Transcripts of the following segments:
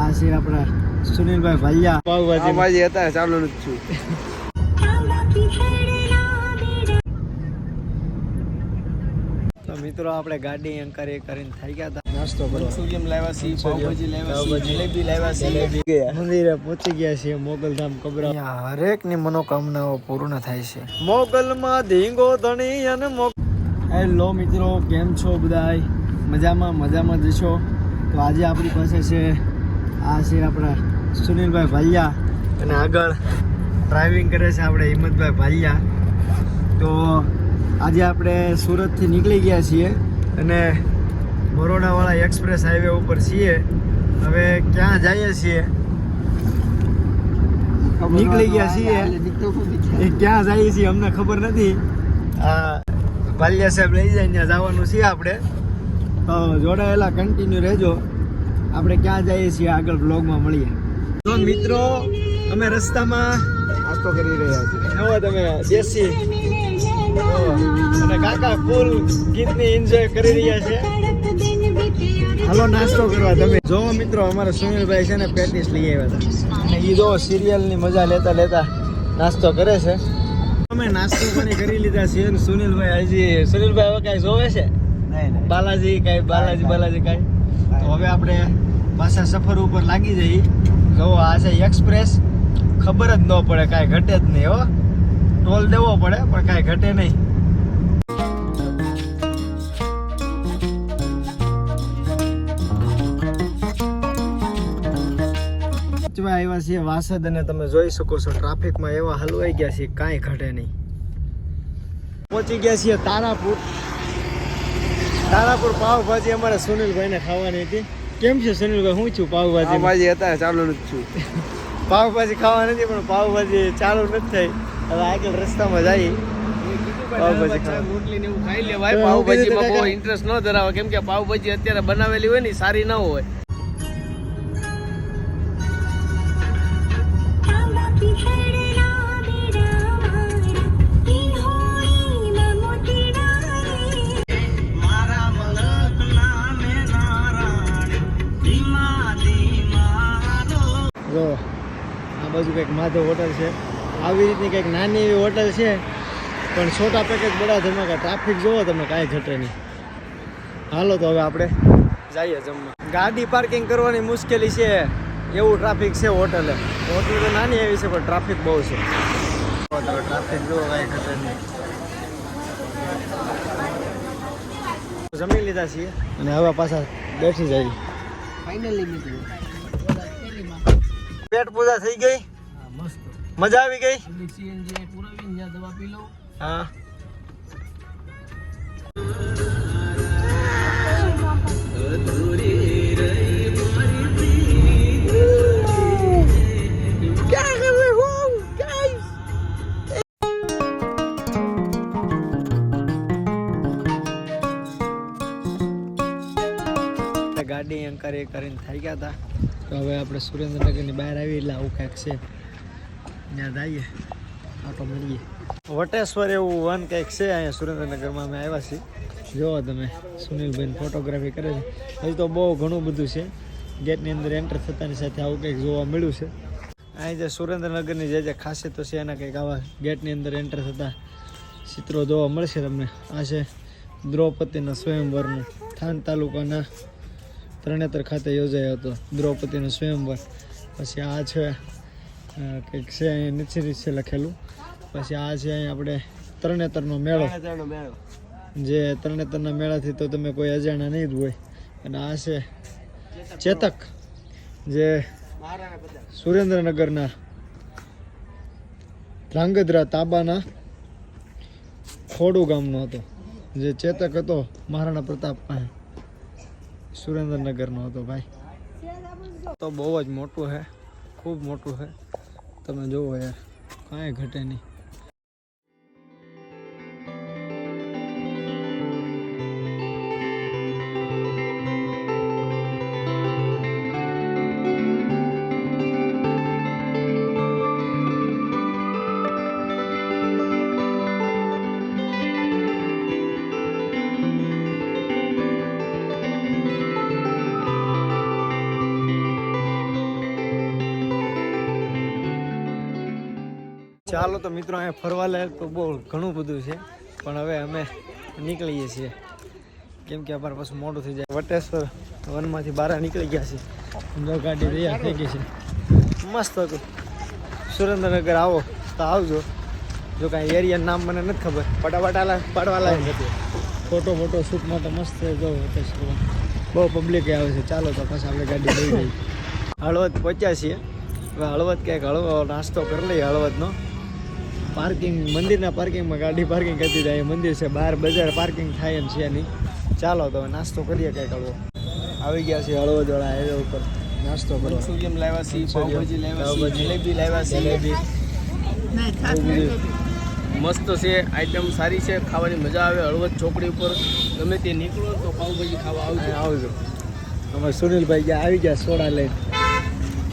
આ છે આપણા સુનિલભાઈ ભાલિયા. પાવભાજી પાવભાજી હતા ચાલુ જ છું. તો મિત્રો આપણે ગાડી અંકર એ કરીને થઈ ગયા હતા. નાસ્તો કરવા મંચુરિયમ લાવ્યા છીએ પાવભાજી લાવ્યા છીએ. જલેબી લાવ્યા જલેબી. છીએ મંદિરે પહોંચી ગયા છીએ મોગલધામ કબરા. હરેકની મનોકામનાઓ પૂર્ણ થાય છે. મોગલમાં ધીંગો ધણી અને મોગ હેલો મિત્રો કેમ છો બધાય? મજામાં મજામાં જ છો? તો આજે આપણી પાસે છે આ છે આપણા સુનિલભાઈ ભાલિયા. અને આગળ ડ્રાઇવિંગ કરે છે આપણે હિંમતભાઈ ભાલિયા. તો આજે આપણે સુરતથી નીકળી ગયા છીએ અને બરોડાવાળા એક્સપ્રેસ હાઈવે ઉપર છીએ. હવે ક્યાં જઈએ છીએ? નીકળી ગયા છીએ. ક્યાં જઈએ છીએ અમને ખબર નથી. આ ભાલિયા સાહેબ લઈ જાય, ત્યાં જવાનું છીએ આપણે. જોડાયેલા કન્ટિન્યુ રહેજો. આપણે ક્યાં જઈએ છીએ આગળ બ્લોગમાં મળીએ. તો મિત્રો અમે રસ્તામાં નાસ્તો કરી રહ્યા છીએ. હવે તમે દેશી. અને કાકા ફૂલ ગીતની એન્જોય કરી રહ્યા છે. હાલો નાસ્તો કરવા તમે. જોવો મિત્રો અમારા સુનિલભાઈ છે ને પેટીસ લઈ આવ્યા હતા. અને એ જો સિરિયલની મજા લેતા લેતા નાસ્તો કરે છે. અમે નાસ્તો પણ કરી લીધા છે અને સુનિલભાઈ હજી સુનિલભાઈ હવે કાંઈ જોવે છે? બાલાજી કાંઈ બાલાજી બાલાજી કાંઈ? તો હવે આપણે પાછા સફર ઉપર લાગી જઈએ. જો આ છે એક્સપ્રેસ ખબર જ ન પડે, કાંઈ ઘટે જ નહીં, હો. ટોલ દેવો પડે, પણ કાંઈ ઘટે નહીં. પહોંચવા આવ્યા છીએ વાસદ અને તમે જોઈ શકો છો ટ્રાફિકમાં એવા હલવાઈ ગયા છે કાંઈ ઘટે નહીં. પહોંચી ગયા છીએ તારાપુર. તારાપુર પાવભાજી અમારે સુનિલભાઈને ખાવાની હતી. કેમ છે સુનિલભાઈ હું છું પાવભાજી પાવભાજી હતા ચાલુ નથી છું. પાવભાજી ખાવાની નથી પણ પાવભાજી ચાલુ નથી થઈ. હવે આગળ રસ્તામાં જઈએ પાવભાજી ખાવા. રોટલી ને એવું ખાઈ લેવાય. પાવભાજી બહુ. ઇન્ટરેસ્ટ ન ધરાવે. કેમ કે પાવભાજી અત્યારે બનાવેલી હોય ને સારી ના હોય. બાજુ કંઈક માધવ હોટલ છે. આવી રીતની કંઈક નાની એવી હોટલ છે. પણ છોટા પેકેજ બડા ધમાકા. ટ્રાફિક જોવો તમે કાંઈ ઘટે નહીં. હાલો તો હવે આપણે જઈએ જમવા. ગાડી પાર્કિંગ કરવાની મુશ્કેલી છે. એવું ટ્રાફિક છે હોટલે. હોટલ તો નાની એવી છે, પણ ટ્રાફિક બહુ છે. ટ્રાફિક જોવો કાંઈ ઘટે નહીં. જમી લીધા છીએ. અને હવે પાછા બેઠી જઈએ. ફાઇનલી પેટ પૂજા થઈ ગઈ? મસ્ત. મજા આવી ગઈ? સીએનજી પુરાવીને દવા પી લઉં. હા. ગાડી અંકર એ કરીને થઈ ગયા હતા તો હવે આપણે સુરેન્દ્રનગરની બહાર આવી એટલે આવું કાંઈક છે. ત્યાં જઈએ આટો મળીએ. વટેશ્વર એવું વન કંઈક છે, અહીંયા સુરેન્દ્રનગરમાં અમે આવ્યા છીએ. જુઓ તમે સુનિલભાઈ ફોટોગ્રાફી કરે છે. હજી તો બહુ ઘણું બધું છે. ગેટની અંદર એન્ટર થતાની સાથે આવું કંઈક જોવા મળ્યું છે. અહીં જે સુરેન્દ્રનગરની જે જે ખાસિયતો છે, એના કંઈક આવા ગેટની અંદર એન્ટર થતા ચિત્રો જોવા મળશે તમને. આ છે દ્રૌપદીના સ્વયંવરનું થાન તાલુકાના તરણેતર ખાતે યોજાયો હતો દ્રૌપદીનો સ્વયંવર. પછી આ છે કંઈક છે અહીંયા નીચે નીચે લખેલું. પછી આ છે અહીંયા આપણે તરણેતરનો મેળો. જે તરણેતરના મેળાથી તો તમે કોઈ અજાણ્યા નહીં જ હોય. અને આ છે ચેતક જે સુરેન્દ્રનગરના ધ્રાંગધ્રા તાબાના ખોડુ ગામનો હતો. જે ચેતક હતો મહારાણા પ્રતાપ પાસે. સુરેન્દ્રનગરનો હતો ભાઈ. તો બહુ જ મોટું છે ખૂબ મોટું છે તમે જુઓ યાર, કાંઈ ઘટે નહીં. ચાલો તો મિત્રો અહીંયા ફરવા લાયક તો બહુ ઘણું બધું છે. પણ હવે અમે નીકળીએ છીએ. કેમ કે અમારે પાછું મોડું થઈ જાય. વટેશ્વર વનમાંથી બહાર નીકળી ગયા છે ગાડી તૈયાર થઈ ગઈ છે. મસ્ત હતું. સુરેન્દ્રનગર આવો તો આવજો. જો કાંઈ એરિયાનું નામ મને નથી ખબર. પટાપટાલા પાડવા લાયક નથી ફોટો ફોટો શૂટમાં તો મસ્ત જો વટેશ્વરમાં બહુ પબ્લિક આવે છે. ચાલો તો પછી આપણે ગાડી લઈ જઈએ હળવદ પહોંચ્યા છીએ. હવે હળવદ ક્યાંક હળવો નાસ્તો કરી લઈએ હળવદનો. પાર્કિંગ મંદિરના પાર્કિંગમાં ગાડી પાર્કિંગ કરતી જાય મંદિર છે બહાર બજાર પાર્કિંગ થાય એમ છે નહીં. ચાલો તો નાસ્તો કરીએ કંઈક હળવો. આવી ગયા છે હળવદવાળા હાઈવે ઉપર. નાસ્તો કરો. મનસુરિયમ લાવ્યા છીએ પાવભાજી લાવ્યા છીએ જલેબી લાવ્યા છીએ જલેબી. મસ્ત છે આઈટમ સારી છે ખાવાની મજા આવે હળવદ ચોકડી ઉપર. ગમે તે નીકળો તો પાવભાજી ખાવા આવજો. આવજો અમારે સુનિલભાઈ ગયા આવી ગયા સોડા લઈને.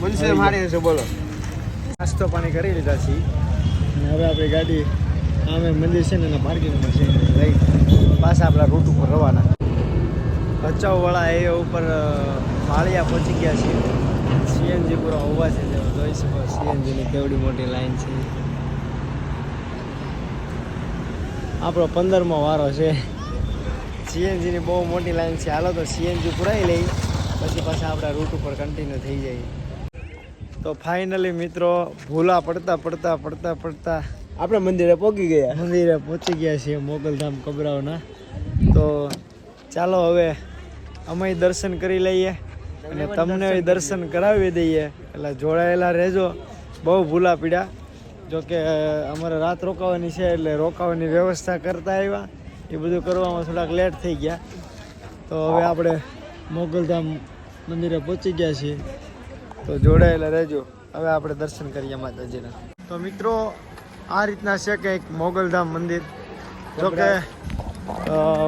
મનસે મારે છે બોલો. નાસ્તો પાણી કરી લીધા છીએ. હવે આપણી ગાડી આમે મંદિર છે ને એના પાર્કિંગમાં છે. લઈ પાછા આપણા રૂટ ઉપર રવાના. ભચાઉવાળા એ ઉપર માળિયા પહોંચી ગયા છીએ સીએનજી પૂરા હોવા છે તમે જોઈ શકો સીએનજીની કેવડી મોટી લાઈન છે. આપણો પંદરમો વારો છે. સીએનજીની બહુ મોટી લાઈન છે. હાલો તો સીએનજી પુરાઈ લઈ. પછી પાછા આપણા રૂટ ઉપર કન્ટિન્યુ થઈ જાય. તો ફાઇનલી મિત્રો ભૂલા પડતા પડતા પડતા પડતા આપણે મંદિરે પહોંચી ગયા. મંદિરે પહોંચી ગયા છીએ મોગલધામ કબરાઓના. તો ચાલો હવે અમે દર્શન કરી લઈએ અને તમને દર્શન કરાવી દઈએ. એટલે જોડાયેલા રહેજો. બહુ ભૂલા પીડા. જો કે અમારે રાત રોકાવાની છે એટલે રોકાવાની વ્યવસ્થા કરતા આવ્યા. એ બધું કરવામાં થોડાક લેટ થઈ ગયા. તો હવે આપણે મોગલધામ મંદિરે પહોંચી ગયા છીએ. તો જોડાયેલા રહેજો. હવે આપણે દર્શન કરીએ માતાજીના. તો મિત્રો, આ રીતના છે કે એક મોગલધામ મંદિર. જો કે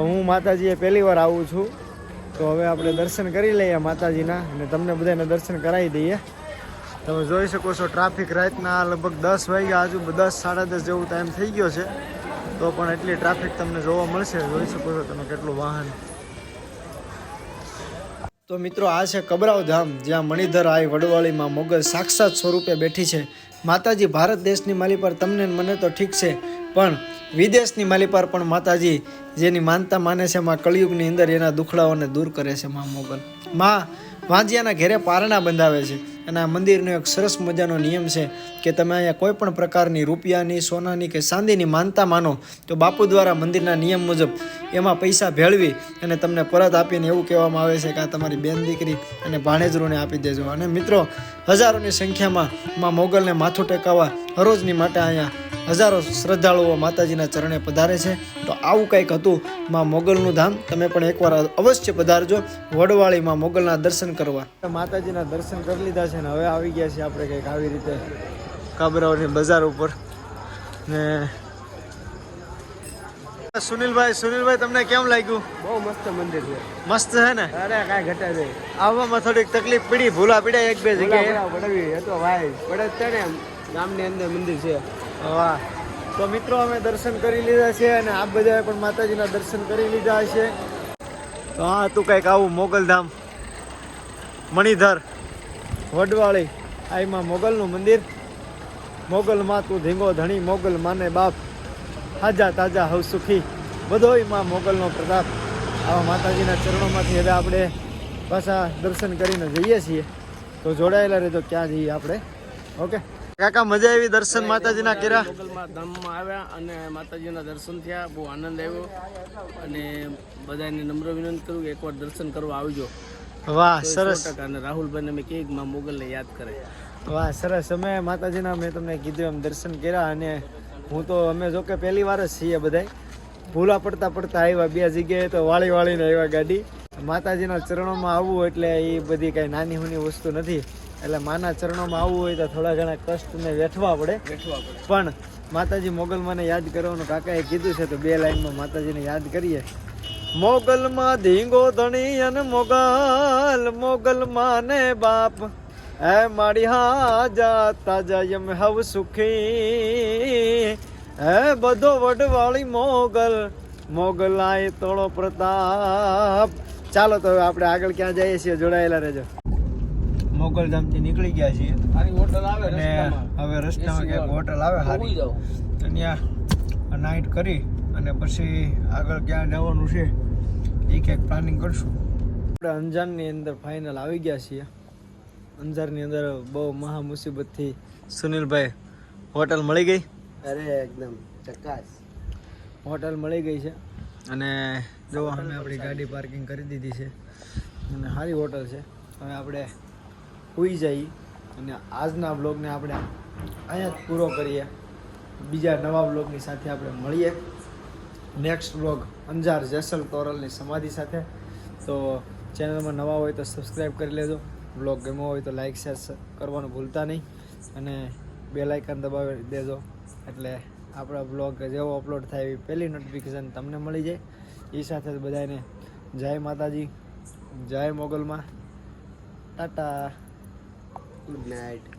હું માતાજીએ પહેલી વાર આવું છું. તો હવે આપણે દર્શન કરી લઈએ માતાજીના અને તમને બધાને દર્શન કરાવી દઈએ. તમે જોઈ શકો છો ટ્રાફિક રાતના લગભગ દસ વાગ્યા આજુ દસ, સાડા દસ જેવું ટાઈમ થઈ ગયો છે. તો પણ એટલી ટ્રાફિક તમને જોવા મળશે. જોઈ શકો છો તમે કેટલું વાહન તો મિત્રો, આ છે કબરાવ ધામ જ્યાં મણિધર આઈ વડવાળીમાં મોગલ સાક્ષાત સ્વરૂપે બેઠી છે. માતાજી ભારત દેશની માલી પર તમને મને તો ઠીક છે, પણ વિદેશની માલી પર પણ માતાજી, જેની માનતા માને છે માં કળિયુગની અંદર એના દુખડાઓને દૂર કરે છે માં મોગલ. માં વાંજિયાના ઘેરે પારણા બંધાવે છે અને આ મંદિરનો એક સરસ મજાનો નિયમ છે કે તમે અહીંયા કોઈ પણ પ્રકારની રૂપિયાની, સોનાની કે ચાંદીની માનતા માનો, તો બાપુ દ્વારા મંદિરના નિયમ મુજબ એમાં પૈસા ભેળવી અને તમને પરત આપીને એવું કહેવામાં આવે છે કે આ તમારી બેન દીકરી અને ભાણેજરોને આપી દેજો. અને મિત્રો, હજારોની સંખ્યામાં માં મોગલને માથું ટેકાવવા હરોજની માટે અહીંયા હજારો શ્રદ્ધાળુઓ માતાજીના ચરણે પધારે છે. તો આવું કંઈક હતું માં મોગલનું ધામ. તમે પણ એકવાર અવશ્ય પધારજો. વડવાળીમાં મોગલના દર્શન કરવા. માતાજીના દર્શન કરી લીધા છે ને હવે આવી ગયા છે આપણે કંઈક આવી રીતે. કાબરાઓની બજાર ઉપર. ને સુનિલભાઈ સુનિલભાઈ તમને કેમ લાગ્યું? બહુ મસ્ત મંદિર છે. મસ્ત છે ને? અરે કાંઈ ઘટા નહીં. આવવામાં થોડીક તકલીફ પડી ભૂલા પડ્યા એક બે જગ્યાએ. પડવી હતો ભાઈ. પડે છે ને ગામની અંદર મંદિર છે. વાહ. તો મિત્રો અમે દર્શન કરી લીધા છે અને આપ બધાએ પણ માતાજીના દર્શન કરી લીધા છે તો હા તું કંઈક આવું મોગલધામ. મણિધર વડવાળી. આ એમાં મોગલનું મંદિર. મોગલ માં તું ધીંગો ધણી મોગલ માને બાપ. હાજા તાજા હવ સુખી. બધોયમાં મોગલનો પ્રતાપ. આવા માતાજીના ચરણોમાંથી હવે આપણે પાછા દર્શન કરીને જઈએ છીએ. તો જોડાયેલા રહેજો ક્યાં જઈએ આપણે? ઓકે? કાકા મજા આવી દર્શન માતાજીના કર્યા? ધામમાં આવ્યા અને માતાજીના દર્શન થયા. બહુ આનંદ આવ્યો. અને બધાને નમ્ર વિનંતી કરું કે એકવાર દર્શન કરવા આવજો. વાહ સરસ. અને રાહુલભાઈને મેં કહી માં મોગલને યાદ કરે વાહ સરસ. અમે માતાજીના મેં તમને કીધું એમ દર્શન કર્યા અને હું તો અમે જો કે પહેલી વાર જ છીએ બધાય. ભૂલા પડતા પડતા આવ્યા બે જગ્યાએ તો વાળી વાળીને આવ્યા ગાડી. માતાજીના ચરણોમાં આવવું એટલે એ બધી કાંઈ નાની હુની વસ્તુ નથી. એટલે માના ચરણોમાં આવવું હોય તો થોડા ઘણા કષ્ટને વેઠવા પડે. પણ માતાજી મોગલમાને યાદ કરવાનું કાકાએ કીધું છે તો બે લાઈનમાં માતાજીને યાદ કરીએ. મોગલમાં ધીંગો ધણી અને મોગલ મોગલમાં ને બાપ. હે મારી હાજા તાજા યમ હવ સુખી હે બધો વડવાળી મોગલ મોગલાય તોળો પ્રતાપ ચાલો તો હવે આપણે આગળ ક્યાં જઈએ છીએ જોડાયેલા રહેજો મોગલધામથી નીકળી ગયા છીએ। હોટલ આવે ને હવે રસ્તામાં ક્યાંક હોટલ આવે સારી ત્યાં નાઇટ કરી અને પછી આગળ ક્યાં જવાનું છે એ ક્યાંક પ્લાનિંગ કરશું. આપણે અંજાનની અંદર ફાઇનલ આવી ગયા છીએ. અંજારની અંદર બહુ મહા મુસીબતથી સુનિલભાઈ હોટલ મળી ગઈ. અરે એકદમ ચકાસ. હોટલ મળી ગઈ છે. અને જો અમે આપણી ગાડી પાર્કિંગ કરી દીધી છે. અને સારી હોટલ છે. હવે આપણે સુઈ જઈએ અને આજના બ્લોગને આપણે અહીંયા જ પૂરો કરીએ. બીજા નવા બ્લોગની સાથે આપણે મળીએ. નેક્સ્ટ બ્લોગ અંજાર જેસલ તોરલની સમાધિ સાથે. તો ચેનલમાં નવા હોય તો સબસ્ક્રાઈબ કરી લેજો. બ્લોગ ગમ્યો હોય તો લાઇક શેર કરવાનું ભૂલતા નહીં. અને બે લાઇકન દબાવી દેજો. એટલે આપણા બ્લોગ જેવો અપલોડ થાય એવી પહેલી નોટિફિકેશન તમને મળી જાય. એ સાથે બધાને જય માતાજી, જય મોગલમાં. ટાટા. Good night